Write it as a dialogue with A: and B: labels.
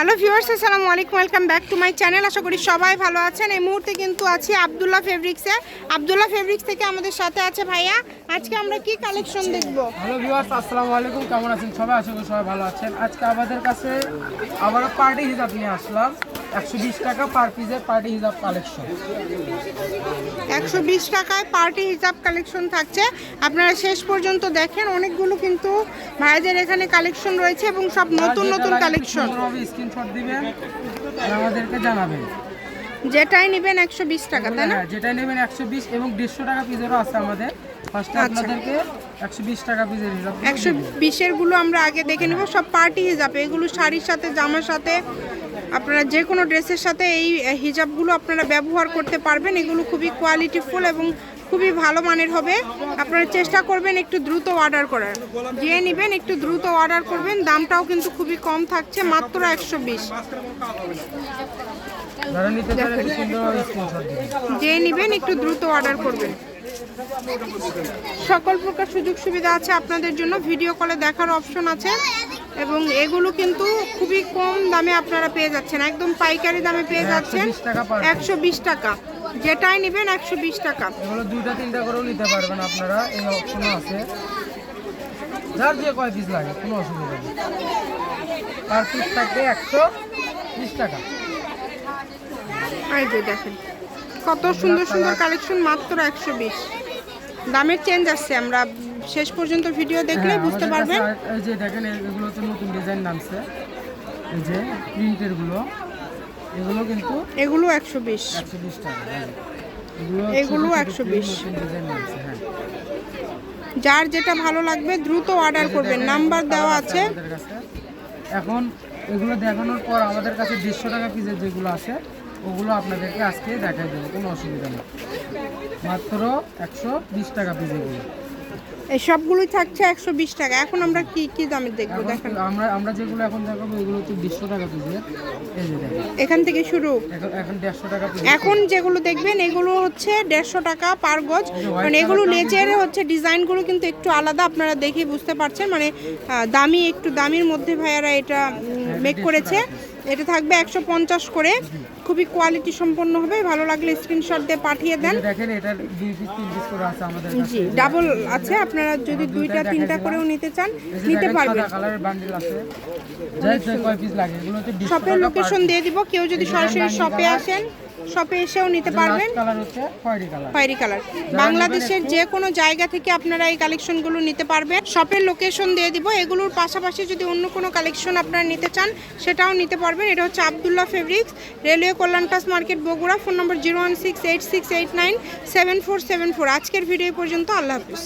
A: Hello viewers, আসসালামু আলাইকুম, welcome back to my channel. আশা করি সবাই ভালো আছেন। এই মুহূর্তে কিন্তু আছি আবদুল্লাহ ফেব্রিক্সে। আবদুল্লাহ ফেব্রিক্স থেকে আমাদের সাথে আছে ভাইয়া। আজকে আমরা কি কালেকশন দেখব?
B: হ্যালো ভিউয়ার্স, আসসালামু আলাইকুম, কেমন আছেন সবাই? আশা করি সবাই ভালো আছেন। আজকে আমাদের কাছে আবার পার্টি হিসাব নিয়ে আসলাম। একশো বিশ টাকা পার পিসের পার্টি হিসাব কালেকশন
A: একশো বিশ টাকায় পার্টি হিসাব কালেকশন থাকছে। আপনারা শেষ পর্যন্ত দেখেন অনেকগুলো কিন্তু ভাইদের এখানে কালেকশন রয়েছে এবং সব নতুন নতুন কালেকশন
B: স্ক্রিনশট দিবেন আমাদেরকে জানাবেন।
A: যেটাই নেবেন একশো বিশ টাকা তাই না?
B: যেটাই নেবেন একশো বিশ এবং দেড়শো টাকা পিসেরও আছে আমাদের। ফার্স্টে
A: আচ্ছা।
B: আপনাদেরকে একশো বিশ টাকা পিসের হিসাব
A: একশো। বিশেরগুলো আমরা আগে দেখে নেব সব পার্টি হিসাবে এগুলো শাড়ির সাথে জামার সাথে আপনারা যে কোনো ড্রেসের সাথে এই হিজাবগুলো আপনারা ব্যবহার করতে পারবেন। এগুলো খুবই কোয়ালিটিফুল এবং খুবই ভালো মানের হবে। আপনারা চেষ্টা করবেন একটু দ্রুত অর্ডার করার। যে নেবেন একটু দ্রুত অর্ডার করবেন। দামটাও কিন্তু খুবই কম থাকছে, মাত্র একশো বিশ। যে নেবেন একটু দ্রুত অর্ডার করবেন। সকল প্রকার সুযোগ সুবিধা আছে আপনাদের জন্য। ভিডিও কলে দেখার অপশন আছে। এবং এগুলো কিন্তু খুবই কম দামে আপনারা পেয়ে যাচ্ছেন। একদম পাইকারি দামে পেয়ে যাচ্ছেন।
B: 120 টাকা per
A: একশো বিশ টাকা। যেটাই নেবেন একশো বিশ টাকা।
B: এগুলো দুইটা তিনটা করেও নিতে পারবেন আপনারা। এই অপশনও আছে। যার যে কয় পিস লাগে কোনো অসুবিধা নেই। পার পিস থাকবে একশো বিশ টাকা।
A: এই যে দেখেন কত সুন্দর সুন্দর কালেকশন মাত্র একশো বিশ। দামের চেঞ্জ আসছে আমরা শেষ পর্যন্ত ভিডিও দেখলে
B: হ্যাঁ,
A: বুঝতে পারবেন।
B: এই যে দেখেন এগুলো তো নতুন ডিজাইন নামছে। এই যে প্রিন্টেরগুলো এগুলো কিন্তু
A: এগুলো একশো বিশ।
B: একশো বিশ টাকা হ্যাঁ। এগুলো
A: এগুলো
B: ছোট ছোট
A: 120
B: নতুন ডিজাইন নামছে হ্যাঁ।
A: যার যেটা ভালো লাগবে দ্রুত অর্ডার করবেন। নাম্বার দেওয়া আছে
B: এখন এগুলো দেখানোর পর আমাদের কাছে দেড়শো টাকা পিসের যেগুলো আছে ওগুলো আপনাদেরকে আজকে দেখাই দেবো কোনো অসুবিধা নেই। মাত্র একশো বিশ টাকা পিস এগুলো
A: এই সবগুলোই থাকছে একশো বিশ টাকা। এখন আমরা কি কি দামের দেখব? দেখেন।
B: আমরা আমরা যেগুলো এখন দেখাবো এগুলো হচ্ছে দেড়শো টাকা দেখেন।
A: এখান থেকে শুরু।
B: এখন দেড়শো টাকা
A: এখন যেগুলো দেখবেন এগুলো হচ্ছে দেড়শো টাকা পার গজ। মানে এগুলো নেচের হচ্ছে ডিজাইনগুলো কিন্তু একটু আলাদা আপনারা দেখেই বুঝতে পারছেন। মানে দামি একটু দামির মধ্যে ভাইয়ারা এটা মেক করেছে। এটা থাকবে একশো পঞ্চাশ করে। খুবই কোয়ালিটি সম্পন্ন হবে। ভালো লাগলে স্ক্রিনশট দিয়ে পাঠিয়ে দেন।
B: দেখেন এটার দুই পিস তিন পিস করে আছে আমাদের কাছে।
A: জি ডাবল আছে। আপনারা যদি দুইটা তিনটা করেও নিতে চান নিতে পারবেন।
B: কালার কালারের বান্ডিল আছে। যাই কয় পিস লাগে এগুলো হচ্ছে ডিসকাউন্ট
A: শপের লোকেশন দিয়ে দিব। কেউ যদি সরাসরি শপে আসেন শপে এসেও নিতে পারবেন।
B: কালার
A: খয়েরি কালার বাংলাদেশের যে কোনো জায়গা থেকে আপনারা এই কালেকশনগুলো নিতে পারবেন। শপের লোকেশন দিয়ে দিব। এগুলোর পাশাপাশি যদি অন্য কোনো কালেকশন আপনারা নিতে চান সেটাও নিতে পারবেন। এটা হচ্ছে Abdullah fabrics railway কল্যাণকাস market Bogura phone number zero one six eight six eight nine seven four seven four আজকের ভিডিও পর্যন্ত। আল্লাহ হাফিজ।